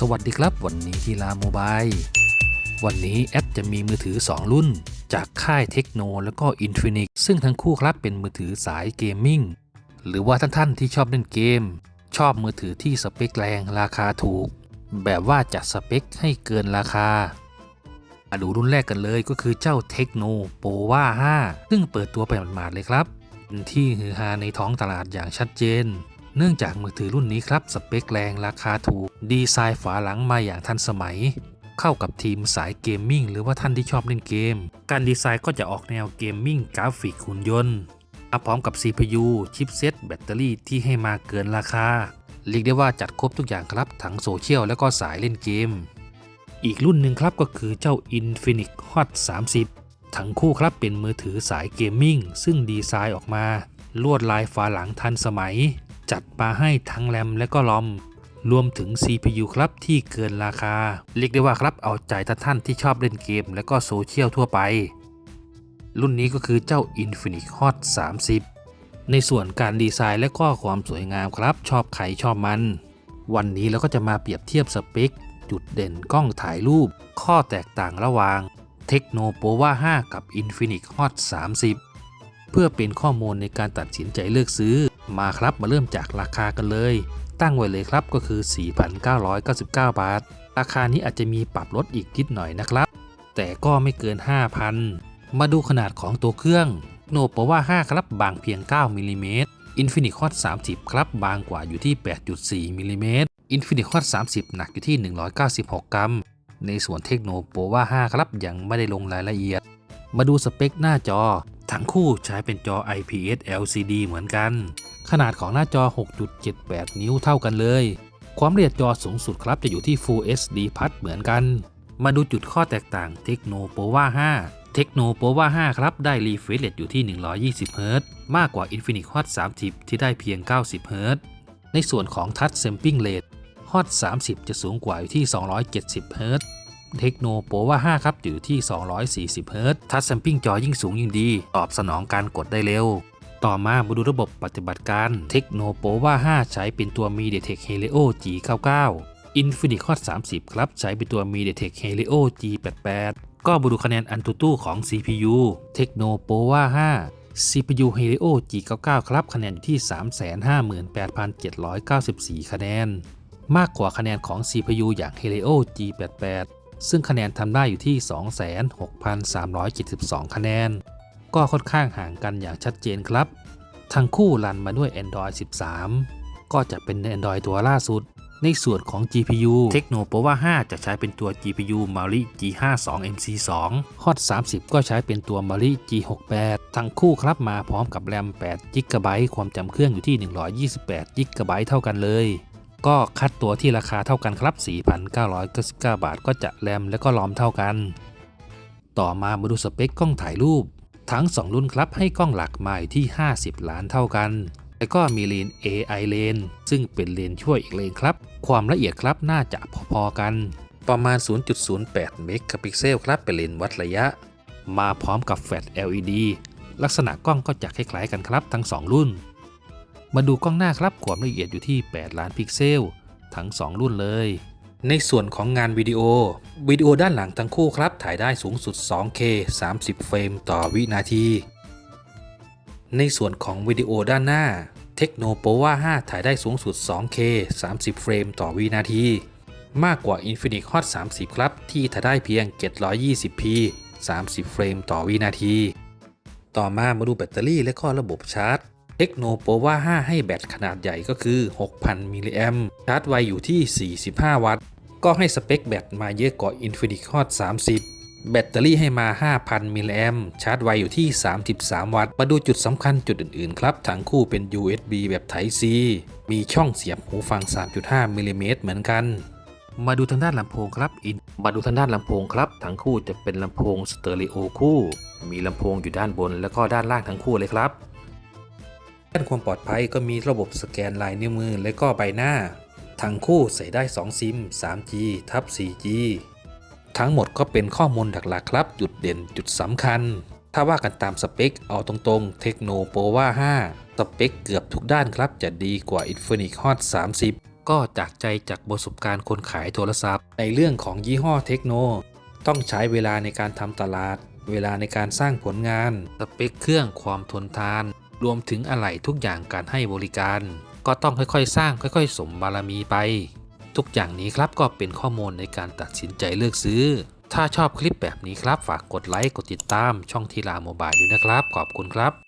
สวัสดีครับวันนี้ทีลาโมบายวันนี้แอดจะมีมือถือ 2 รุ่น จากค่ายเทคโนแล้วก็ Infinix ซึ่งทั้งคู่ครับเป็นมือถือสายเกมมิ่งหรือว่าท่านๆที่ชอบเล่นเกม ชอบมือถือที่สเปคแรงราคาถูก แบบว่าจัดสเปคให้เกินราคามาดูรุ่นแรกกันเลยก็คือเจ้าเทคโนโปว่า5ซึ่งเปิดตัวไปหมาดๆเลยครับเป็นที่ฮือฮาในท้องตลาดอย่างชัดเจน เนื่องจากมือถือรุ่นนี้ครับสเปคแรงราคาถูก ดีไซน์ฝาหลังมาอย่างทันสมัย เข้ากับทีมสายเกมมิ่งหรือว่าท่านที่ชอบเล่นเกม การดีไซน์ก็จะออกแนวเกมมิ่งกราฟิกหุ่นยนต์มาพร้อมกับ CPU ชิปเซตแบตเตอรี่ที่ให้มาเกินราคาเรียกได้ว่าจัดครบทุกอย่างครับทั้งโซเชียลและก็สายเล่นเกม อีกรุ่นหนึ่งครับก็คือเจ้า Infinix Hot 30 ทั้งคู่ครับเป็นมือถือสายเกมมิ่งซึ่งดีไซน์ออกมา ลวดลายฝาหลังทันสมัย จัดมาให้ทั้งแรมและก็ลอม รวมถึง CPU ครับที่เกินราคา เรียกได้ว่าครับเอาใจท่านที่ชอบเล่นเกม และก็โซเชียลทั่วไป รุ่นนี้ก็คือเจ้า Infinix Hot 30 ในส่วนการดีไซน์และก็ความสวยงามครับ ชอบใครชอบมัน วันนี้เราก็จะมาเปรียบเทียบสเปค จุดเด่นกล้องถ่ายรูป ข้อแตกต่างระหว่าง Tecno p o v a 5 กับ Infinix Hot 30 เพื่อเป็นข้อมูลในการตัดสินใจเลือกซื้อ มาครับมาเริ่มจากราคากันเลย ตั้งไว้เลยครับก็คือ 4,999 บาท ราคานี้อาจจะมีปรับลดอีกนิดหน่อยนะครับ แต่ก็ไม่เกิน 5,000 มาดูขนาดของตัวเครื่อง โนโปว่า 5 ครับบางเพียง 9มิลลิเมตร Infinix Hot 30 ครับบางกว่าอยู่ที่ 8.4มิลลิเมตร Infinix Hot 30 หนักอยู่ที่ 196 กรัม ในส่วนเทคโนโปว่า 5 ครับยังไม่ได้ลงรายละเอียด มาดูสเปคหน้าจอ ทั้งคู่ใช้เป็นจอ IPS LCD เหมือนกัน ขนาดของหน้าจอ 6.78 นิ้วเท่ากันเลย ความละเอียดจอสูงสุดครับจะอยู่ที่ Full HD Plus เหมือนกัน มาดูจุดข้อแตกต่างเทคโนโปว่า5เทคโนโปว่า5ครับ ได้รีเฟรชเรทอยู่ที่ 120 Hz มากกว่า Infinix Hot 30 ที่ได้เพียง 90 Hz ในส่วนของ Touch Sampling Rate Hot 30 จะสูงกว่าอยู่ที่ 270 Hz เทคโนโปว่า 5 ครับ อยู่ที่ 240 Hz ทัชแซมปิ้งจอยิ่งสูงยิ่งดี ตอบสนองการกดได้เร็ว ต่อมามาดูระบบปฏิบัติการเทคโนโปว่า 5 ใช้เป็นตัว MediaTek Helio G99 Infinix Hot 30 ครับ ใช้เป็นตัว MediaTek Helio G88 ก็มาดูคะแนนอันตุตู้ของ CPU เทคโนโปว่า 5 CPU Helio G99 ครับคะแนนอยู่ที่ 358,794 คะแนน มากกว่าคะแนนของ CPU อย่าง Helio G88 ซึ่งคะแนนทำได้อยู่ที่ 26,372 คะแนน ก็ค่อนข้างห่างกันอย่างชัดเจนครับ ทั้งคู่รันมาด้วย Android 13 ก็จะเป็น Android ตัวล่าสุด ในส่วนของ GPU Tecno Power 5จะใช้เป็นตัว GPU Mali G52 MC2 Hot 30 ก็ใช้เป็นตัว Mali G68 ทั้งคู่ครับมาพร้อมกับแรม8 GB ความจำเครื่องอยู่ที่ 128 GB เท่ากันเลย ก็คัดตัวที่ราคาเท่ากันครับ 4,999 บาท ก็จะแรมและก็ลอมเท่ากัน ต่อมามาดูสเปคกล้องถ่ายรูป ทั้ง 2 รุ่นครับให้กล้องหลักมาอยู่ที่ 50 ล้านเท่ากัน แล้วก็มีเลน AI เลนซึ่งเป็นเลนช่วยอีกเลนครับ ความละเอียดครับน่าจะพอๆกัน ประมาณ 0.08 เมกะพิกเซลครับเป็นเลนวัดระยะ มาพร้อมกับแฟลช LED ลักษณะกล้องก็จะคล้ายๆกันครับทั้ง 2 รุ่น มาดูกล้องหน้าครับความละเอียดอยู่ที่ 8 ล้านพิกเซล ทั้ง 2 รุ่นเลย ในส่วนของงานวิดีโอ วิดีโอด้านหลังทั้งคู่ครับ ถ่ายได้สูงสุด 2K 30 เฟรมต่อวินาที ในส่วนของวิดีโอด้านหน้า Tecno p o w a 5 ถ่ายได้สูงสุด 2K 30 เฟรมต่อวินาที มากกว่า Infinix Hot 30 ครับ ที่ถ่ายได้เพียง 720p 30 เฟรมต่อวินาที ต่อมามาดูแบตเตอรี่และก็ระบบชาร์จ Tecno p o w a 5ให้แบตขนาดใหญ่ก็คือ 6,000 มิลลิแอมชาร์จไวอยู่ที่ 45 วัตต์ ก็ให้สเปคแบตมาเยอะกว่า Infinix Hot 30 แบตเตอรี่ให้มา 5,000 มิลลิแอมชาร์จไวอยู่ที่ 33 วัตต์ มาดูจุดสำคัญจุดอื่นๆ ครับทั้งคู่เป็น USB แบบ Type C มีช่องเสียบหูฟัง 3.5มิลลิเมตรเหมือนกันมาดูทางด้านลำโพงครับอิน มาดูทางด้านลำโพงครับ ทั้งคู่จะเป็นลำโพงสเตอริโอคู่ มีลำโพงอยู่ด้านบนแล้วก็ด้านล่างทั้งคู่เลยครับ ด้านความปลอดภัยก็มีระบบสแกนลายนิ้วมือและก็ใบหน้า ทั้งคู่ใส่ได้ 2 ซิม 3G ทับ 4G ทั้งหมดก็เป็นข้อมูลหลักๆครับ จุดเด่นจุดสำคัญ ถ้าว่ากันตามสเปค เอาตรงๆ Tecno p o w a 5สเปคเกือบทุกด้านครับจะดีกว่า Infinix Hot 30 ก็จากใจจากประสบการณ์คนขายโทรศัพท์ ในเรื่องของยี่ห้อเทคโน ต้องใช้เวลาในการทำตลาด เวลาในการสร้างผลงาน สเปคเครื่องความทนทาน รวมถึงอะไหล่ทุกอย่างการให้บริการ ก็ต้องค่อยๆ สร้างค่อย ๆ สมบารมีไป ทุกอย่างนี้ครับก็เป็นข้อมูลในการตัดสินใจเลือกซื้อ ถ้าชอบคลิปแบบนี้ครับฝากกดไลค์กดติดตามช่องทีลาโมบายด้วยนะครับ ขอบคุณครับ